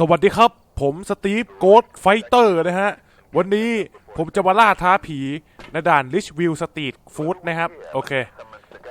สวัสดีครับ ผมสตีฟโกดไฟเตอร์นะฮะ วันนี้ผมจะมาล่าท้าผีในด่าน Rich View Street Food นะครับ โอเค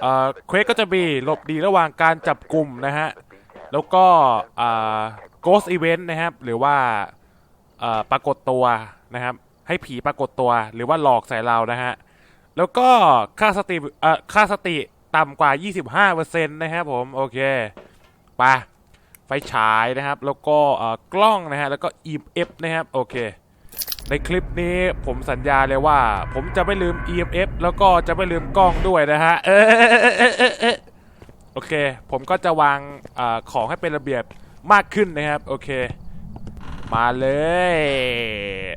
เอ่อเควสก็จะมีหลบดีระหว่างการจับกลุ่มนะฮะ แล้วก็อ่า Ghost Event นะครับ หรือว่าเอ่อปรากฏตัวนะครับ ให้ผีปรากฏตัวหรือว่าหลอกใส่เรานะฮะ แล้วก็ค่าสติเอ่อค่าสติต่ำกว่า 25%นะครับผม โอเคไป ไฟฉายนะครับ แล้วก็กล้องนะฮะ แล้วก็ EMF นะครับ โอเค ในคลิปนี้ผมสัญญาเลยว่า ผมจะไม่ลืม EMF แล้วก็จะไม่ลืมกล้องด้วยนะฮะ เออโอเค ผมก็จะวางอของให้เป็นระเบียบมากขึ้นนะครับ โอเค มาเลย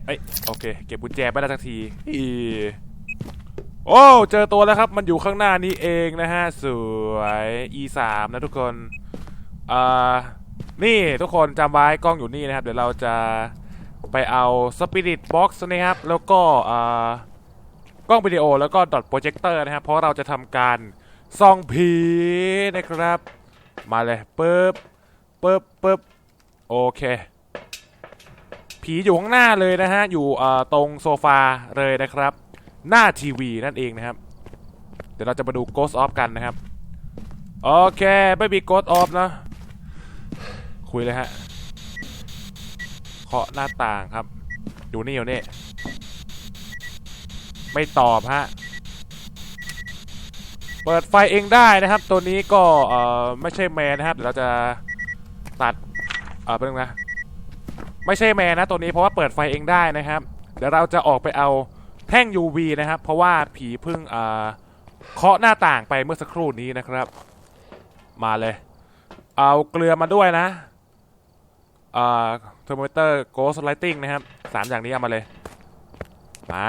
เอ้ย โอเค เก็บกุญแจไปได้ทักทีอีโอ้ เจอตัวแล้วครับ มันอยู่ข้างหน้านี้เองนะฮะ สวย E3 นะทุกคน อ่านี่ทุกคนจำไว้กล้องอยู่นี่นะครับ เดี๋ยวเราจะไปเอา Spirit Box นะครับ แล้วก็อ่ากล้องวิดีโอแล้วก็ดอทโปรเจคเตอร์นะครับ เพราะเราจะทำการส่องผีนะครับ มาเลยปึ๊บปึ๊บปึ๊บโอเค ผีอยู่ข้างหน้าเลยนะฮะ อยู่ตรงโซฟาเลยนะครับ หน้าทีวีนั่นเองนะครับ เดี๋ยวเราจะมาดู Ghost Off กันนะครับ โอเค ไม่มี Ghost Off นะ คุยเลยฮะ เคาะหน้าต่างครับ อยู่นี่อยู่นี่ ไม่ตอบฮะ เปิดไฟเองได้นะครับ ตัวนี้ก็เอ่อไม่ใช่แมนนะครับเดี๋ยวเราจะตัด เอ่อเป็นไงนะไม่ใช่แมนนะตัวนี้เพราะว่าเปิดไฟเองได้นะครับ เดี๋ยวเราจะออกไปเอาแท่ง UV นะครับ เพราะว่าผีเพิ่งเอ่อเคาะหน้าต่างไปเมื่อสักครู่นี้นะครับ มาเลย เอาเกลือมาด้วยนะ อ่อเทอร์โมมิเตอร์โกสไลติงนะครับสามอย่างนี้เอามาเลยมา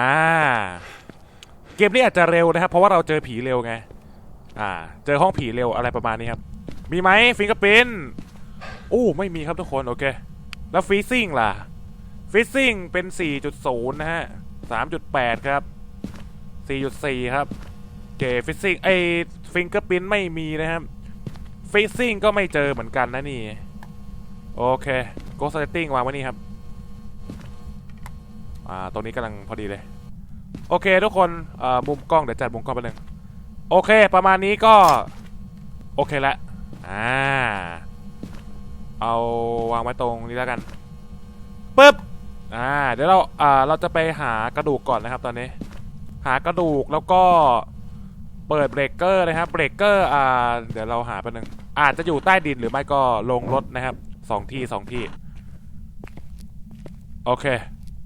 เกมนี้อาจจะเร็วนะครับ เพราะว่าเราเจอผีเร็วไง อ่า เจอห้องผีเร็วอะไรประมาณนี้ครับ มีไหมฟิงเกอร์พินอู้ไม่มีครับทุกคนโอเค แล้วฟีซิ่งล่ะฟีซิ่งเป็น 4.0 นะฮะ 3.8 ครับ 4.4 ครับเกฟิซซิ่งไอฟิงเกอร์พินไม่มีนะครับฟิซซิ่งก็ไม่เจอเหมือนกันนะนี่ โอเคโกสเตตติ้งวางไว้นี่ครับ อ่า ตรงนี้กำลังพอดีเลย โอเคทุกคนอ่อมุมกล้องเดี๋ยวจัดมุมกล้องไปหนึ่งโอเค ประมาณนี้ก็ โอเคละ อ่า เอาวางไว้ตรงนี้แล้วกันปึ๊บ อ่า เดี๋ยวเรา อ่า เราจะไปหากระดูกก่อนนะครับตอนนี้ หากระดูกแล้วก็เปิดเบรกเกอร์นะครับ เบรกเกอร์ อ่า เดี๋ยวเราหาไปหนึ่งอาจจะอยู่ใต้ดินหรือไม่ก็ลงรถนะครับ สองที่สองที่ โอเค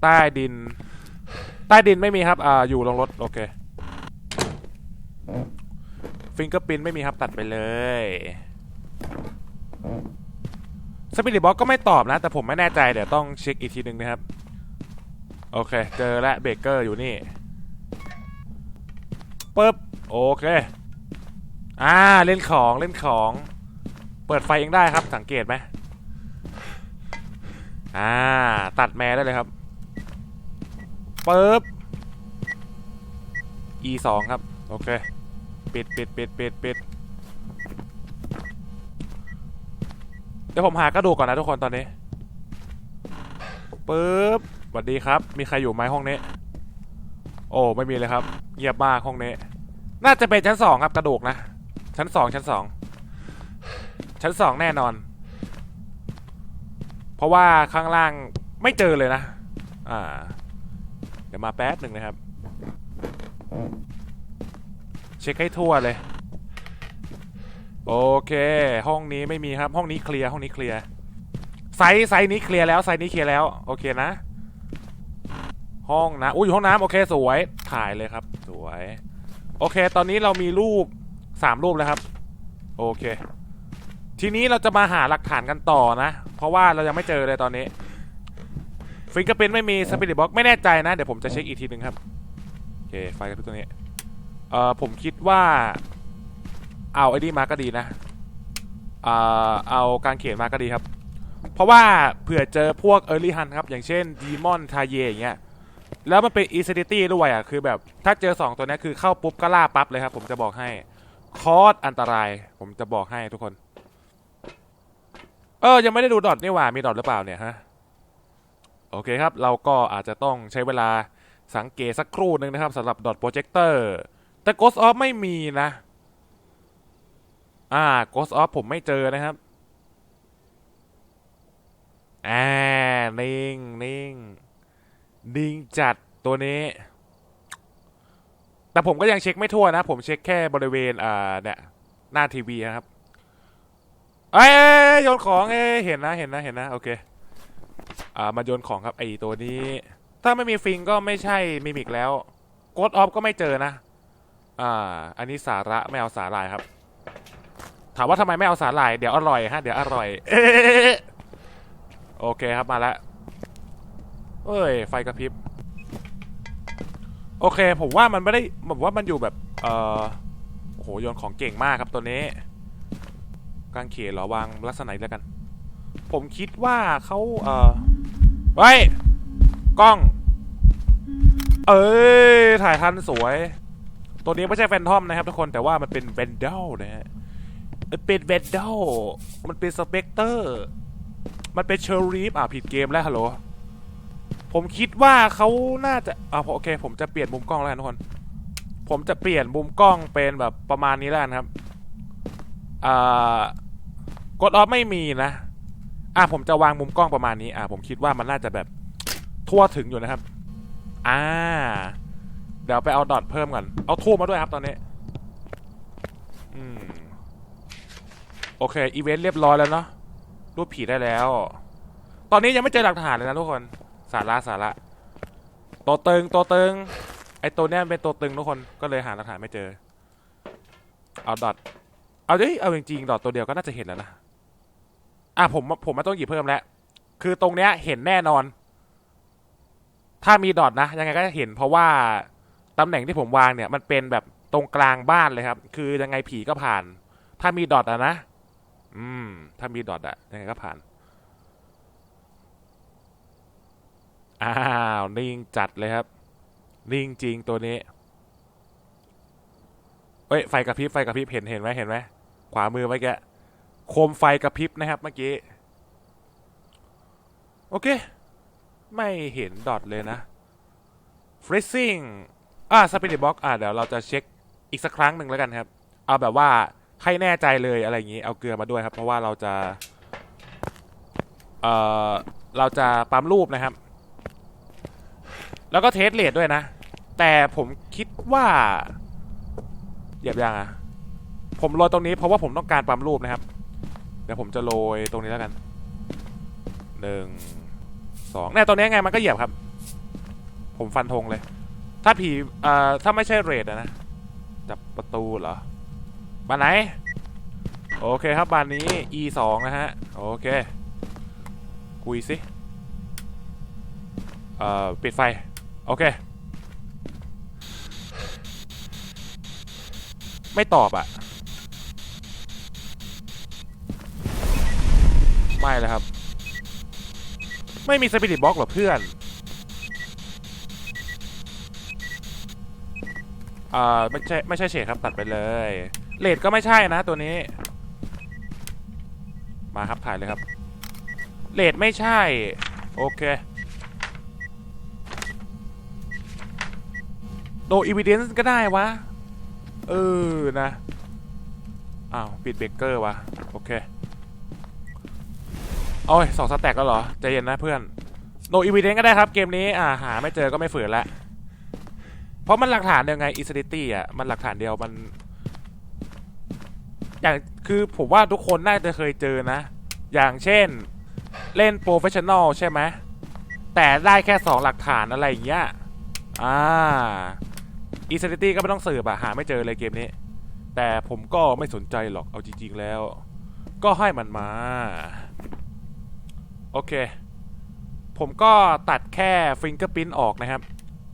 ใต้ดิน ใต้ดินไม่มีครับ อ่า อยู่ลงรถ โอเค ฟิงเกอร์ปินไม่มีครับ ตัดไปเลยสปิริตบ็อกก็ไม่ตอบนะ แต่ผมไม่แน่ใจ เดี๋ยวต้องเช็คอีกทีหนึ่งนะครับ โอเค เจอแล้วเบรกเกอร์อยู่นี่ปึ๊บ โอเค อ่า เล่นของเล่นของ เปิดไฟเองได้ครับ สังเกตไหม อ่า ตัดแมได้เลยครับปึ๊บ e สองครับ โอเค ปิดปิดปิดปิดปิดเดี๋ยวผมหากระดูกก่อนนะทุกคนตอนนี้ปึ๊บสวัสดีครับ มีใครอยู่ไหมห้องนี้ โอ้ ไม่มีเลยครับ เงียบมากห้องนี้ น่าจะเป็นชั้นสองครับกระดูกนะ ชั้นสองชั้นสอง ชั้นสองแน่นอน เพราะว่าข้างล่างไม่เจอเลยนะ อ่า เดี๋ยวมาแป๊บหนึ่งนะครับ เช็คให้ทั่วเลย โอเค ห้องนี้ไม่มีครับ ห้องนี้เคลียร์ ห้องนี้เคลียร์ ไซส์ไซส์นี้เคลียร์แล้ว ไซส์นี้เคลียร์แล้ว โอเคนะ ห้องนะ อุ้หูห้องน้ำโอเค สวย ถ่ายเลยครับ สวย โอเค ตอนนี้เรามีรูปสามรูปแล้วครับ โอเค ทีนี้เราจะมาหาหลักฐานกันต่อนะ เพราะว่าเรายังไม่เจอเลยตอนนี้ฟิงเกอร์พินไม่มีสปิริตบ็อกไม่แน่ใจนะ เดี๋ยวผมจะเช็คอีกทีหนึ่งครับ โอเค ไฟกระพริบตรงนี้ เอ่อ ผมคิดว่า เอาไอ้นี่มาก็ดีนะ เอ่อ เอากางเขียนมาก็ดีครับ เพราะว่าเผื่อเจอพวก Early Hunt ครับ อย่างเช่น Demon t a y e อย่างเงี้ย แล้วมันเป็น Insanity ด้วยอะ คือแบบ ถ้าเจอ 2 ตัวนี้คือเข้าปุ๊บก็ล่าปั๊บเลยครับ ผมจะบอกให้ คอสอันตราย ผมจะบอกให้ทุกคน เออ ยังไม่ได้ดูดอทนี่หว่า มีดอทหรือเปล่าเนี่ยฮะ โอเคครับ เราก็อาจจะต้องใช้เวลาสังเกตสักครู่หนึ่งนะครับสำหรับดอทโปรเจคเตอร์ แต่ Ghost of ไม่มีนะ อ่า Ghost of ผมไม่เจอนะครับอ่านิ่งนิ่งนิ่งจัดตัวนี้ แต่ผมก็ยังเช็คไม่ทั่วนะ ผมเช็คแค่บริเวณอ่าเนี่ยหน้าทีวีนะครับ เอ้ยโยนของเอ้ยเห็นนะเห็นนะเห็นนะโอเคอ่ามาโยนของครับไอตัวนี้ ถ้าไม่มีฟิงก็ไม่ใช่มิมิกแล้วโกดออฟก็ไม่เจอนะอ่าอันนี้สาระไม่เอาสาหร่ายครับ ถามว่าทำไมไม่เอาสาหร่ายเดี๋ยวอร่อยฮะเดี๋ยวอร่อยเอโอเคครับมาแล้วเอ้ย ไฟกระพริบ โอเค ผมว่ามันไม่ได้ผมว่ามันอยู่แบบ เอ่อโอ้โหโยนของเก่งมากครับตัวนี้ กางเขนเหรอวางลักษณะนี้แล้วกัน ผมคิดว่าเขาเออไว้กล้อง เอ้ยถ่ายทันสวย ตัวนี้ไม่ใช่แฟนทอมนะครับทุกคนแต่ว่ามันเป็นเวนเดลนะฮะมันเป็นเวนเดลมันเป็นสเปกเตอร์ มันเป็นเชอรีฟอะผิดเกมแล้วฮัลโหลผมคิดว่าเขาน่าจะอ่าโอเค ผมจะเปลี่ยนมุมกล้องแล้วทุกคน ผมจะเปลี่ยนมุมกล้องเป็นแบบประมาณนี้แล้วกันครับ อ่ากดออฟไม่มีนะ อะผมจะวางมุมกล้องประมาณนี้ อะผมคิดว่ามันน่าจะแบบทั่วถึงอยู่นะครับ อ่า เดี๋ยวไปเอาดอทเพิ่มก่อน เอาทูบมาด้วยครับตอนนี้ อืม โอเค อีเวนต์เรียบร้อยแล้วเนาะ รูปผีได้แล้ว ตอนนี้ยังไม่เจอหลักฐานเลยนะทุกคน สาระสาระ ตัวตึงตัวตึง ไอตัวเนี้ยเป็นตัวตึงทุกคน ก็เลยหาหลักฐานไม่เจอ เอาดอท เอาดิเอาจริงๆดอทตัวเดียวก็น่าจะเห็นแล้วนะ อะผมผมไม่ต้องหยิบเพิ่มแล้ว คือตรงเนี้ยเห็นแน่นอน ถ้ามีดอทนะ ยังไงก็จะเห็น เพราะว่าตำแหน่งที่ผมวางเนี่ย มันเป็นแบบตรงกลางบ้านเลยครับ คือยังไงผีก็ผ่าน ถ้ามีดอทอะนะ อืม ถ้ามีดอทอะยังไงก็ผ่าน อ้าว นิ่งจัดเลยครับ นิ่งจริงตัวนี้เฮ้ยไฟกระพริบไฟกระพริบเห็นเห็นไหมเห็นไหม ขวามือเมื่อกี้โคมไฟกระพริบนะครับเมื่อกี้ โอเค ไม่เห็นดอทเลยนะ freezing อ่า spirit box อ่าเดี๋ยวเราจะเช็คอีกสักครั้งหนึ่งแล้วกันครับ เอาแบบว่าให้แน่ใจเลยอะไรอย่างนี้เอาเกลือมาด้วยครับ เพราะว่าเราจะ เอ่อ เราจะปั๊มรูปนะครับ แล้วก็เทสเลทด้วยนะ แต่ผมคิดว่าเหยียบยังอะ ผมโรยตรงนี้เพราะว่าผมต้องการปั๊มรูปนะครับ เดี๋ยวผมจะโรยตรงนี้แล้วกันหนึ่งสองเนี่ยตรงนี้ไงมันก็เหยียบครับ ผมฟันธงเลย ถ้าผีเอ่อถ้าไม่ใช่เรดนะจับประตูเหรอบานไหน โอเคครับบานนี้ e สองนะฮะ โอเค คุยสิเอ่อปิดไฟ โอเค ไม่ตอบอะ ไม่เลยครับ ไม่มีสปิริตบล็อกหรอเพื่อนอ่าไม่ใช่ไม่ใช่เฉดครับตัดไปเลยเลดก็ไม่ใช่นะตัวนี้ มาครับถ่ายเลยครับเลดไม่ใช่ โอเคโดอีวิเดนซ์ก็ได้วะ เออนะ อ้าว ปิดเบรกเกอร์วะ โอเค โอ้ยสองสแต็กแล้วเหรอใจเย็นนะเพื่อนโนอีวิเดนก็ได้ครับเกมนี้อ่าหาไม่เจอก็ไม่ฝืนละเพราะมันหลักฐานเดียวไง i ิส i ิตี้อะมันหลักฐานเดียวมันอย่างคือผมว่าทุกคนน่าจะเคยเจอนะ อย่างเช่นเล่นโปรเฟชชั่นอลใช่ไหมแต่ได้แค่สองหลักฐานอะไรอย่างเงี้ยอ่า i ิส i ิตี้ก็ไม่ต้องสืบอะหาไม่เจอเลยเกมนี้ แต่ผมก็ไม่สนใจหรอกเอาจริงๆแล้ว ก็ให้มันมา โอเค ผมก็ตัดแค่ฟิงเกอร์พิ้นออกนะครับ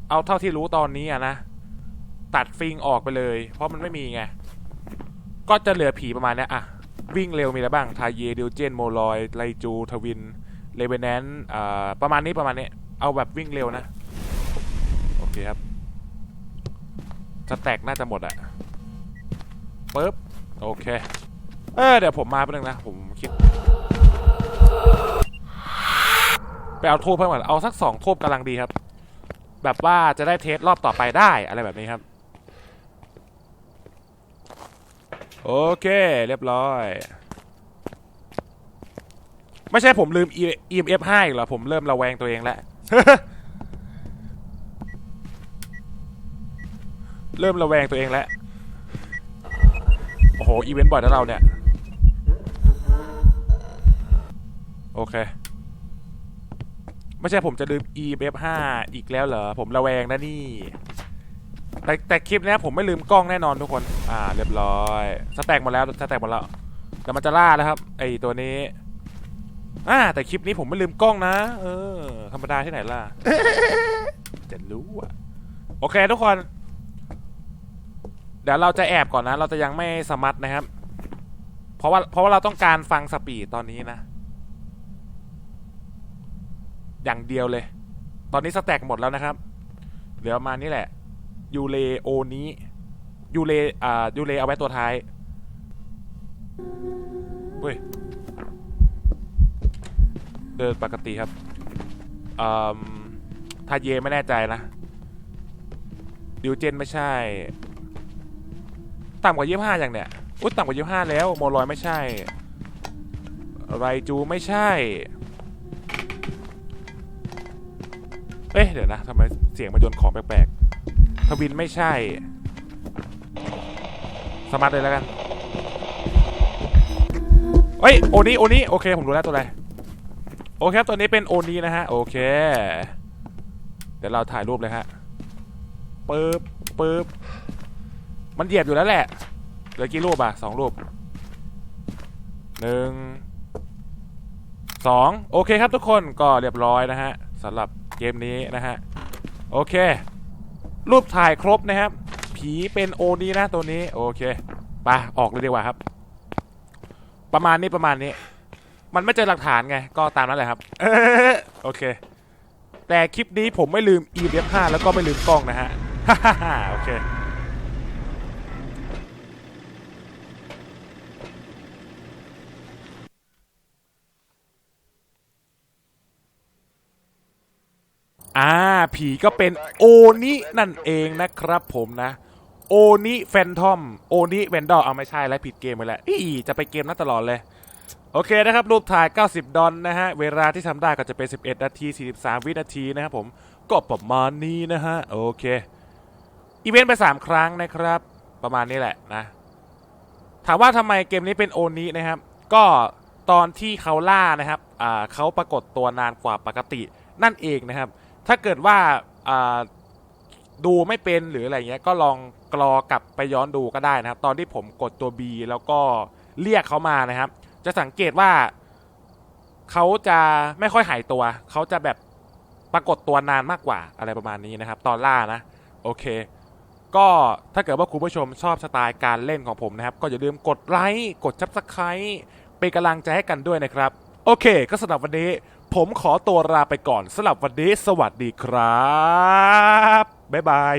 เอาเท่าที่รู้ตอนนี้อะนะ ตัดฟิงออกไปเลย เพราะมันไม่มีไง ก็จะเหลือผีประมาณเนี้ยอะวิ่งเร็วมีอะไรบ้าง ทาเยดิวเจน โมลอย ไลจู ทวิน เลเวนแนนอ่าประมาณนี้ประมาณนี้ เอาแบบวิ่งเร็วนะ โอเคครับสแต็กน่าจะหมดอะปึ๊บ โอเค เออเดี๋ยวผมมาแป๊บนึงนะ ผมคิด ไปเอาทูบเพิ่มก่อนเอาสักสองทูบกำลังดีครับ แบบว่าจะได้เทสรอบต่อไปได้อะไรแบบนี้ครับ โอเค เรียบร้อย ไม่ใช่ผมลืม EMF ให้เหรอ ผมเริ่มระแวงตัวเองแล้ว เริ่มระแวงตัวเองแล้ว โอ้โห อีเวนต์บ่อยนะเราเนี่ย โอเค ไม่ใช่ผมจะลืม E F 5อีกแล้วเหรอ ผมระแวงนะนี่ แต่แต่คลิปนี้ผมไม่ลืมกล้องแน่นอนทุกคน อ่า เรียบร้อย สแต็กหมดแล้ว สแต็กหมดแล้ว แต่มันจะล่าแล้วครับ ไอตัวนี้ อ่า แต่คลิปนี้ผมไม่ลืมกล้องนะ เออ ธรรมดาที่ไหนล่ะ จะรู้อะโอเคทุกคน เดี๋ยวเราจะแอบก่อนนะ เราจะยังไม่สมัครนะครับ เพราะว่าเพราะว่าเราต้องการฟังสปีดตอนนี้นะ อย่างเดียวเลย ตอนนี้สแต็กหมดแล้วนะครับ เหลือประมาณนี้แหละ ยูเลโอนี้ยูเลอ่ายูเลเอาไว้ตัวท้ายเฮ้ยเดินปกติครับอทาเยไม่แน่ใจนะดิวเจนไม่ใช่ ต่ำกว่ายี่ห้าอย่างเนี้ยอุ้ยต่ำกว่ายี่ห้าแล้ว โมลอยไม่ใช่ ไรจูไม่ใช่ อ๊ะเดี๋ยวนะทำไมเสียงมันโยนของแปลกๆทวินไม่ใช่ สมาร์ทเลยแล้วกันเฮ้ยโอนี้โอนี้โอเคผมรู้แล้วตัวอะไรโอเคครับตัวนี้เป็นโอนี้นะฮะโอเค เดี๋ยวเราถ่ายรูปเลยฮะปึ๊บปึ๊บมันเหยียบอยู่แล้วแหละเหลือกี่รูปอะสองรูปหนึ่งสองโอเคครับทุกคนก็เรียบร้อยนะฮะสำหรับ เกมนี้นะฮะ โอเค รูปถ่ายครบนะครับ ผีเป็นโอนี้นะตัวนี้ โอเคไปออกเลยดีกว่าครับ ประมาณนี้ประมาณนี้ มันไม่เจอหลักฐานไง ก็ตามนั้นแหละครับโอเค แต่คลิปนี้ผมไม่ลืม e f 5แล้วก็ไม่ลืมกล้องนะฮะโอเค อ่าผีก็เป็นโอนินั่นเองนะครับผมนะ โอนิแฟนทอม โอนิแวนดอลเอาไม่ใช่แล้วผิดเกมไปแล้วอีจะไปเกมนั้นตลอดเลย โอเคนะครับ รูปถ่าย 90 ดอลนะฮะ เวลาที่ทำได้ก็จะเป็น 11 นาที 43 วินาทีนะครับผม ก็ประมาณนี้นะฮะ โอเค อีเวนต์ไป 3 ครั้งนะครับ ประมาณนี้แหละนะ ถามว่าทำไมเกมนี้เป็นโอนี้นะครับ ก็ตอนที่เขาล่านะครับ อ่าเขาปรากฏตัวนานกว่าปกตินั่นเองนะครับ ถ้าเกิดว่าดูไม่เป็นหรืออะไรเงี้ยก็ลองกรอกลับไปย้อนดูก็ได้นะครับ ตอนที่ผมกดตัว B แล้วก็เรียกเขามานะครับ จะสังเกตว่าเขาจะไม่ค่อยหายตัว เขาจะแบบปรากฏตัวนานมากกว่าอะไรประมาณนี้นะครับ ตอนล่านะ โอเค ก็ถ้าเกิดว่าคุณผู้ชมชอบสไตล์การเล่นของผมนะครับ ก็อย่าลืมกดไลค์กดซับสไคร b ์เป็นกำลังใจให้กันด้วยนะครับ โอเค ก็สำหรับวันนี้ ผมขอตัวลาไปก่อนสำหรับวันนี้สวัสดีครับ บ๊ายบาย